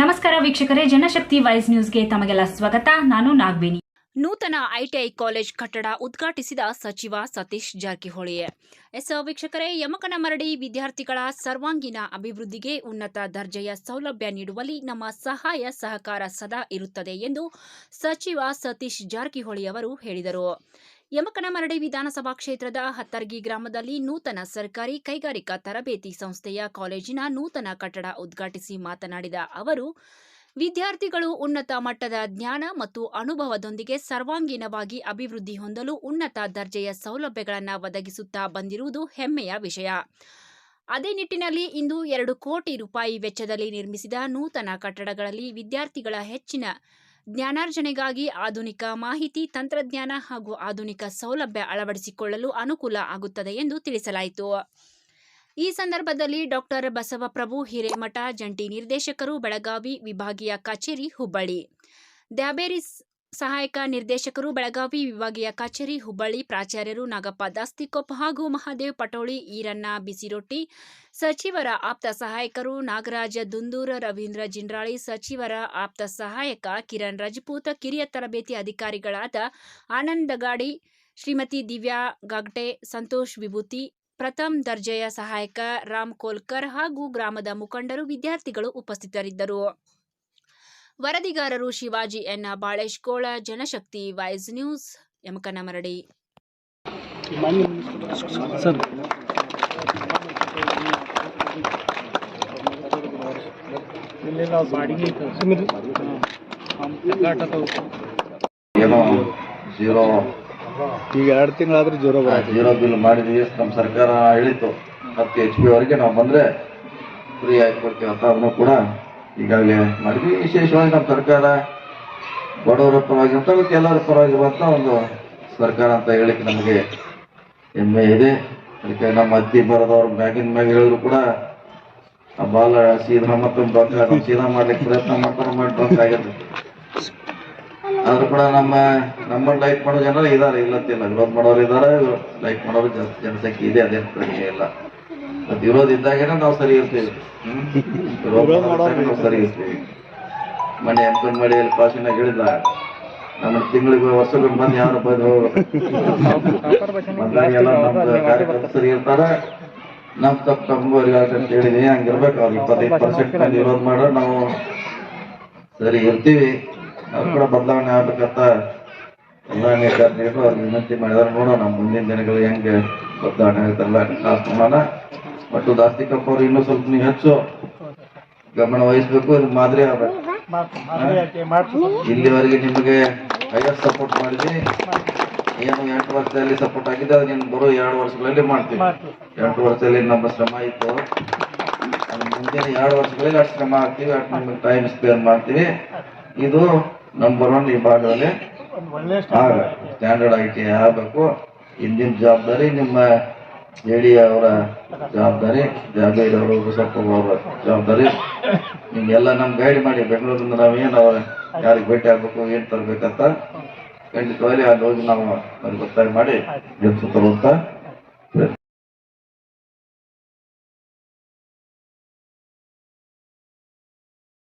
ನಮಸ್ಕಾರ ವೀಕ್ಷಕರೇ, ಜನಶಕ್ತಿ ವೈಸ್ ನ್ಯೂಸ್ಗೆ ತಮಗೆಲ್ಲ ಸ್ವಾಗತ. ನಾನು ನಾಗವೇಣಿ. ನೂತನ ಐಟಿಐ ಕಾಲೇಜ್ ಕಟ್ಟಡ ಉದ್ಘಾಟಿಸಿದ ಸಚಿವ ಸತೀಶ್ ಜಾರಕಿಹೊಳಿ. ಎಸ್, ವೀಕ್ಷಕರೇ ಯಮಕನಮರಡಿ ವಿದ್ಯಾರ್ಥಿಗಳ ಸರ್ವಾಂಗೀಣ ಅಭಿವೃದ್ಧಿಗೆ ಉನ್ನತ ದರ್ಜೆಯ ಸೌಲಭ್ಯ ನೀಡುವಲ್ಲಿ ನಮ್ಮ ಸಹಾಯ ಸಹಕಾರ ಸದಾ ಇರುತ್ತದೆ ಎಂದು ಸಚಿವ ಸತೀಶ್ ಜಾರಕಿಹೊಳಿ ಅವರು ಹೇಳಿದರು. ಯಮಕನಮರಡಿ ವಿಧಾನಸಭಾ ಕ್ಷೇತ್ರದ ಹತ್ತರ್ಗಿ ಗ್ರಾಮದಲ್ಲಿ ನೂತನ ಸರ್ಕಾರಿ ಕೈಗಾರಿಕಾ ತರಬೇತಿ ಸಂಸ್ಥೆಯ ಕಾಲೇಜಿನ ನೂತನ ಕಟ್ಟಡ ಉದ್ಘಾಟಿಸಿ ಮಾತನಾಡಿದ ಅವರು, ವಿದ್ಯಾರ್ಥಿಗಳು ಉನ್ನತ ಮಟ್ಟದ ಜ್ಞಾನ ಮತ್ತು ಅನುಭವದೊಂದಿಗೆ ಸರ್ವಾಂಗೀಣವಾಗಿ ಅಭಿವೃದ್ಧಿ ಹೊಂದಲು ಉನ್ನತ ದರ್ಜೆಯ ಸೌಲಭ್ಯಗಳನ್ನು ಒದಗಿಸುತ್ತಾ ಬಂದಿರುವುದು ಹೆಮ್ಮೆಯ ವಿಷಯ. ಅದೇ ನಿಟ್ಟಿನಲ್ಲಿ ಇಂದು ಎರಡು ಕೋಟಿ ರೂಪಾಯಿ ವೆಚ್ಚದಲ್ಲಿ ನಿರ್ಮಿಸಿದ ನೂತನ ಕಟ್ಟಡಗಳಲ್ಲಿ ವಿದ್ಯಾರ್ಥಿಗಳ ಹೆಚ್ಚಿನ ಜ್ಞಾನಾರ್ಜನೆಗಾಗಿ ಆಧುನಿಕ ಮಾಹಿತಿ, ತಂತ್ರಜ್ಞಾನ ಹಾಗೂ ಆಧುನಿಕ ಸೌಲಭ್ಯ ಅಳವಡಿಸಿಕೊಳ್ಳಲು ಅನುಕೂಲ ಆಗುತ್ತದೆ ಎಂದು ತಿಳಿಸಲಾಯಿತು. ಈ ಸಂದರ್ಭದಲ್ಲಿ ಡಾಕ್ಟರ್ ಬಸವಪ್ರಭು ಹಿರೇಮಠ ಜಂಟಿ ನಿರ್ದೇಶಕರು, ಬೆಳಗಾವಿ ವಿಭಾಗೀಯ ಕಚೇರಿ ಹುಬ್ಬಳ್ಳಿ. ದ್ಯಾಬೇರಿ ಸ್- ಸಹಾಯಕ ನಿರ್ದೇಶಕರು, ಬೆಳಗಾವಿ ವಿಭಾಗೀಯ ಕಚೇರಿ, ಹುಬ್ಬಳ್ಳಿ ಪ್ರಾಚಾರ್ಯರು ನಾಗಪ್ಪ ದಾಸ್ತಿಕೊಪ್ಪ ಹಾಗೂ ಮಹಾದೇವ್ ಪಟೋಳಿ, ಈರಣ್ಣ ಬಿಸಿರೊಟ್ಟಿ, ಸಚಿವರ ಆಪ್ತ ಸಹಾಯಕರು ನಾಗರಾಜ ದುಂದೂರ, ರವೀಂದ್ರ ಜಿಂಡ್ರಾಳಿ, ಸಚಿವರ ಆಪ್ತ ಸಹಾಯಕ ಕಿರಣ್ ರಜಪೂತ, ಕಿರಿಯ ತರಬೇತಿ ಅಧಿಕಾರಿಗಳಾದ ಆನಂದಗಾಡಿ ಶ್ರೀಮತಿ ದಿವ್ಯಾ ಗಾಗ್ಟೆ, ಸಂತೋಷ್ ವಿಭೂತಿ, ಪ್ರಥಮ್ ದರ್ಜೆಯ ಸಹಾಯಕ ರಾಮ್ ಕೋಲ್ಕರ್ ಹಾಗೂ ಗ್ರಾಮದ ಮುಖಂಡರು, ವಿದ್ಯಾರ್ಥಿಗಳು ಉಪಸ್ಥಿತರಿದ್ದರು. ವರದಿಗಾರರು Shivaji N Baleshkol Janashakti voice news Yamakanmardi. ಮರಡಿ ಜೀರೋ. ಈಗ ಎರಡು ತಿಂಗಳಾದ್ರೆ ಜೀರೋ ಜೀರೋ ಬಿಲ್ ಮಾಡಿದ್ವಿ ನಮ್ಮ ಸರ್ಕಾರ ಹೇಳಿತ್ತು. ಹತ್ತು ಎಚ್ ಪಿ ವರೆಗೆ ನಾವು ಬಂದರೆ ಫ್ರೀ ಆಗಿ ಕೊಡ್ತೀವಿ ಅಂತ ಅದನ್ನು ಕೂಡ ಈಗಾಗಲೇ ಮಾಡಿದ್ವಿ ವಿಶೇಷವಾಗಿ ನಮ್ಮ ಸರ್ಕಾರ ಬಡವರ ಪರವಾಗಿ ಅಂತ ಮತ್ತು ಎಲ್ಲರ ಬಂತ ಒಂದು ಸರ್ಕಾರ ಅಂತ ಹೇಳಿಕ್ಕೆ ನಮಗೆ ಹೆಮ್ಮೆ ಇದೆ. ಅದಕ್ಕೆ ನಮ್ಮ ಅತ್ತಿ ಬರೋದವ್ರು ಮ್ಯಾಗಿನ ಮ್ಯಾಗ ಹೇಳಿದ್ರು ಕೂಡ ಬಾಲ ಸೀದಾ ಮತ್ತೊಂದು ಡೊಂಕ ಸೀದಾ ಮಾಡ್ಲಿಕ್ಕೆ ಪ್ರಯತ್ನ ಮಾಡ್ತಾರೆ ಮಾಡಿ ಡೊಂಕ ಆಗಿರ್ತೈತಿ ಆದ್ರೂ ಕೂಡ ನಮ್ಮ ನಮ್ಮ ಲೈಕ್ ಮಾಡೋ ಜನರು ಇದಾರೆ ಇಲ್ಲಂತಿಲ್ಲ ವಿರೋಧ ಮಾಡೋರು ಇದಾರೆ ಲೈಕ್ ಮಾಡೋರು ಜನ, ಜನಸಂಖ್ಯೆ ಇದೆ, ಅದೇನು ಕಡಿಮೆ ಇಲ್ಲ. ಮತ್ತೆ ವಿರೋಧ ಇದ್ದಾಗೇನೆ ನಾವು ಸರಿ ಇರ್ತೀವಿ. ನಾವು ಸರಿ ಇರ್ತೀವಿ. ಮನೆ ಎಂಪನ್ ಮಾಡಿ ಅಲ್ಲಿ ಪಾಸಿನಾಗ ಹೇಳಿದ ನಮ್ಮ ತಿಂಗಳಿಗೆ ವರ್ಷಕ್ಕೆ ಬಂದು ಯಾರು ಬಂದು ಮೊದಲಾಗೆಲ್ಲ ನಮ್ದು ಕಾರ್ಯಕರ್ತರು ಸರಿ ಇರ್ತಾರ. ನಮ್ ತಪ್ಪು ತಮ್ಮವರಿಗೆ ಅಂತ ಹೇಳಿದೀನಿ. ಹಂಗಿರ್ಬೇಕು. ಅವ್ರು ಇಪ್ಪತ್ತೈದು ಪರ್ಸೆಂಟ್ ಮಂದಿ ವಿರೋಧ ಮಾಡ. ನಾವು ಸರಿ ಇರ್ತೀವಿ. ಅವ್ರು ಕೂಡ ಬದಲಾವಣೆ ಆಗ್ಬೇಕಂತ ಎಲ್ಲ ಅವ್ರಿಗೆ ವಿನಂತಿ ಮಾಡಿದಾರೆ. ನೋಡೋಣ ಮುಂದಿನ ದಿನಗಳು ಹೆಂಗೆ ಬದಲಾವಣೆ ಆಗುತ್ತಲ್ಲ ನೋಡೋಣ ಒಟ್ಟು ದಾಸ್ತಿಕಪ್ಪ ಅವ್ರು ಇನ್ನೂ ಸ್ವಲ್ಪ ನೀವು ಹೆಚ್ಚು ಗಮನ ವಹಿಸ್ಬೇಕು ಮಾದರಿ ಆಗ್ಬೇಕು. ಇಲ್ಲಿವರೆಗೆ ನಿಮಗೆ ಐವತ್ತು ಸಪೋರ್ಟ್ ಮಾಡಿದ್ವಿ ಏನು ಎಂಟು ವರ್ಷದಲ್ಲಿ ಸಪೋರ್ಟ್ ಆಗಿದೆ ಅದು ನೀನು ಬರೋ ಎರಡು ವರ್ಷಗಳಲ್ಲಿ ಮಾಡ್ತೀವಿ. ಎಂಟು ವರ್ಷದಲ್ಲಿ ನಮ್ಮ ಶ್ರಮ ಇತ್ತು. ಮುಂದಿನ ಎರಡು ವರ್ಷಗಳಲ್ಲಿ ಅಷ್ಟು ಶ್ರಮ ಆಗ್ತೀವಿ ಅಷ್ಟು ನಮ್ಗೆ ಟೈಮ್ ಸ್ಪೇರ್ ಮಾಡ್ತೀವಿ. ಇದು ನಂಬರ್ ಒನ್ ಈ ಭಾಗದಲ್ಲಿ. ಸ್ಟ್ಯಾಂಡರ್ಡ್ ಆಗಿ ಆಗಬೇಕು. ಹಿಂದಿನ ಜವಾಬ್ದಾರಿ ನಿಮ್ಮ ಜೆಡಿ ಅವರ ಜವಾಬ್ದಾರಿ ಜಾಬೇರ್ ಅವರು ಬಸಪ್ಪ ಅವರ ಜವಾಬ್ದಾರಿ. ನಿಮ್ಗೆಲ್ಲ ನಮ್ ಗೈಡ್ ಮಾಡಿ, ಬೆಂಗಳೂರಿಂದ ನಾವೇನು ಅವ್ರ ಯಾರಿಗೆ ಭೇಟಿ ಆಗ್ಬೇಕು, ಏನ್ ತರಬೇಕಂತ ಖಂಡಿತವಾಗಿ ಅಲ್ಲಿ ಹೋಗಿ ನಾವು ಅವ್ರಿಗೆ ಒತ್ತಾಯ ಮಾಡಿ ಗೆಲ್ಸು ತರುವಂತ